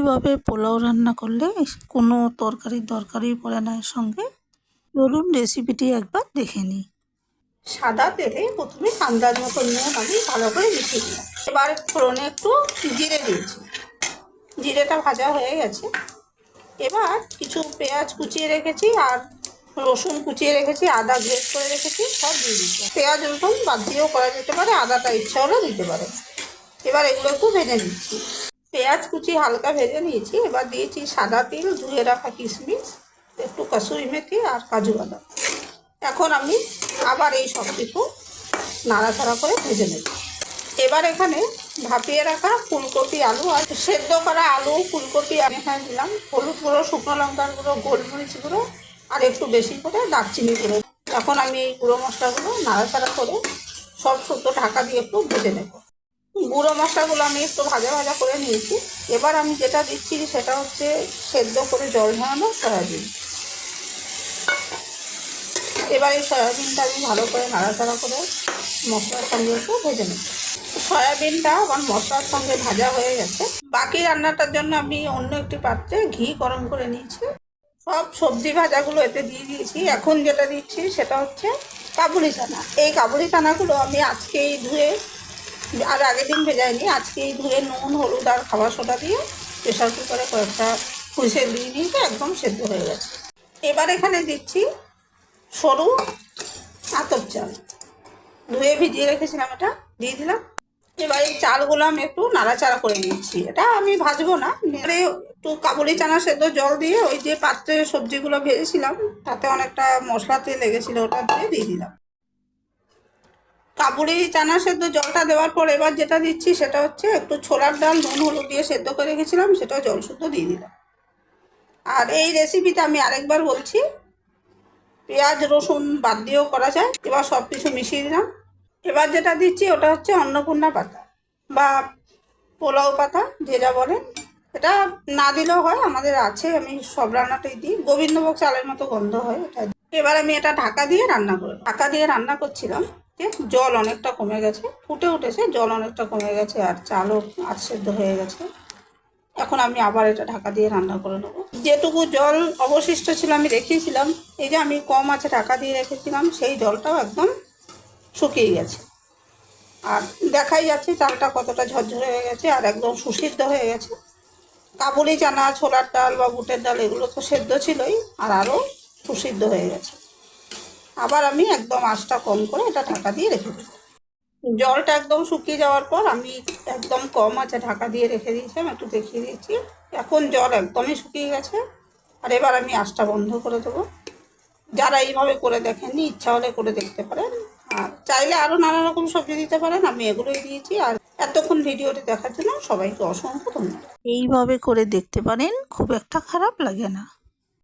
এইভাবে পোলাও রান্না করলে কোনো তরকারির দরকারই পড়ে না এর সঙ্গে। চলুন রেসিপিটি একবার দেখে নিই। সাদা তেলে প্রথমে আন্দাজ মতো নুন আমি ভালো করে মিশিয়ে দিলাম এবার ফোড়নে একটু জিরে দিয়েছি। জিরেটা ভাজা হয়ে গেছে। এবার কিছু পেঁয়াজ কুচিয়ে রেখেছি আর রসুন কুচিয়ে রেখেছি, আদা গ্রেট করে রেখেছি, সব দিয়ে দিচ্ছি পেঁয়াজ রসুন বাদ দিয়েও করা যেতে পারে, আদাটা ইচ্ছা হলে দিতে পারে। এবার এগুলো একটু ভেজে নিচ্ছি। পেঁয়াজ কুচি হালকা ভেজে নিয়েছি, এবার দিয়েছি সাদা তিল, ধুয়ে রাখা কিশমিশ, একটু কসুরি মেথি আর কাজু বাদাম। এখন আমি আবার এই সব কিছু নাড়াচাড়া করে ভেজে নেব। এবার এখানে ভাপিয়ে রাখা ফুলকপি আলু আর সেদ্ধ করা আলু, ফুলকপি আমি এখানে দিলাম, হলুদ গুঁড়ো, শুকনো লঙ্কার গুঁড়ো, গোলমরিচ গুঁড়ো আর একটু বেশি করে দারচিনি গুঁড়ো। এখন আমি এই গুঁড়ো মশলাগুলো নাড়াচাড়া করে সব শুদ্ধ ঢাকা দিয়ে একটু ভেজে নেব। গুঁড়ো মশলাগুলো আমি একটু ভাজা ভাজা করে নিয়েছি। এবার আমি যেটা দিচ্ছি সেটা হচ্ছে সেদ্ধ করে জল ঝরানো সয়াবিন। এবার এই সয়াবিনটা আমি ভালো করে নাড়াচাড়া করে মশলার সঙ্গে একটু ভেজে নেব। সয়াবিনটা আমার মশলার সঙ্গে ভাজা হয়ে গেছে। বাকি রান্নাটার জন্য আমি অন্য একটি পাত্রে ঘি গরম করে নিয়েছি। সব সবজি ভাজাগুলো এতে দিয়ে দিয়েছি। এখন যেটা দিচ্ছি সেটা হচ্ছে কাবুলি চানা। এই কাবুলি চানাগুলো আমি আজকেই ধুয়ে আর আগের দিন ভেজাইনি আজকেই ধুয়ে নুন, হলুদ আর খাবার সোটা দিয়ে প্রেশার কুকারে কয়েকটা হুইসেল দিয়ে নিয়েছি একদম সেদ্ধ হয়ে গেছে। এবার এখানে দিচ্ছি সরু আতপ চাল। ধুয়ে ভিজিয়ে রেখেছিলাম এটা, দিয়ে দিলাম। এবার এই চালগুলো আমি একটু নাড়াচাড়া করে নিচ্ছি। এটা আমি ভাজবো না এবারে একটু কাবুলি চানা সেদ্ধ জল দিয়ে ওই যে পাত্রে সবজিগুলো ভেজেছিলাম, তাতে অনেকটা মশলাতে লেগেছিলো, ওটা দিয়ে দিয়ে দিলাম। কাবুলি চানা সেদ্ধ জলটা দেওয়ার পর এবার যেটা দিচ্ছি সেটা হচ্ছে একটু ছোলার ডাল, নুন, হলুদ দিয়ে সেদ্ধ করে রেখেছিলাম, সেটাও জল শুদ্ধ দিয়ে দিলাম। আর এই রেসিপিতে আমি আরেকবার বলছি, পেঁয়াজ, রসুন বাদ দিয়েও করা যায়, এবার সব কিছু মিশিয়ে দিলাম। এবার যেটা দিচ্ছি ওটা হচ্ছে অন্নপূর্ণা পাতা বা পোলাও পাতা, যে যা বলেন এটা না দিলেও হয়, আমাদের আছে, আমি সব রান্নাটাই দিই। গোবিন্দভোগ চালের মতো গন্ধ হয়, এটা এবার আমি এটা ঢাকা দিয়ে রান্না করি ঢাকা দিয়ে রান্না করছিলাম জল অনেকটা কমে গেছে। ফুটে উঠেছে, জল অনেকটা কমে গেছে আর চালও আর সেদ্ধ হয়ে গেছে। এখন আমি আবার এটা ঢাকা দিয়ে রান্না করে নেব। যেটুকু জল অবশিষ্ট ছিল আমি রেখেছিলাম। এই যে আমি কম আছে ঢাকা দিয়ে রেখেছিলাম, সেই জলটাও একদম শুকিয়ে গেছে। আর দেখাই যাচ্ছে চালটা কতটা ঝরঝরে হয়ে গেছে আর একদম সুসিদ্ধ হয়ে গেছে। কাবুলি চানা, ছোলার ডাল বা বুটের ডাল, এগুলো তো সেদ্ধ ছিলই আর আরও সুসিদ্ধ হয়ে গেছে। আবার আমি একদম আঁচটা কম করে এটা ঢাকা দিয়ে রেখে দেবো। জলটা একদম শুকিয়ে যাওয়ার পর আমি একদম কম আছে ঢাকা দিয়ে রেখে দিয়েছিলাম একটু দেখিয়ে দিয়েছি। এখন জল একদমই শুকিয়ে গেছে। আর এবার আমি আঁচটা বন্ধ করে দেবো। যারা এইভাবে করে দেখেননি, ইচ্ছা হলে করে দেখতে পারেন। আর চাইলে আরও নানা রকম সবজি দিতে পারেন, আমি এগুলোই দিয়েছি। আর এতক্ষণ ভিডিওটি দেখার জন্য সবাইকে অসংখ্য ধন্যবাদ। এইভাবে করে দেখতে পারেন, খুব একটা খারাপ লাগে না।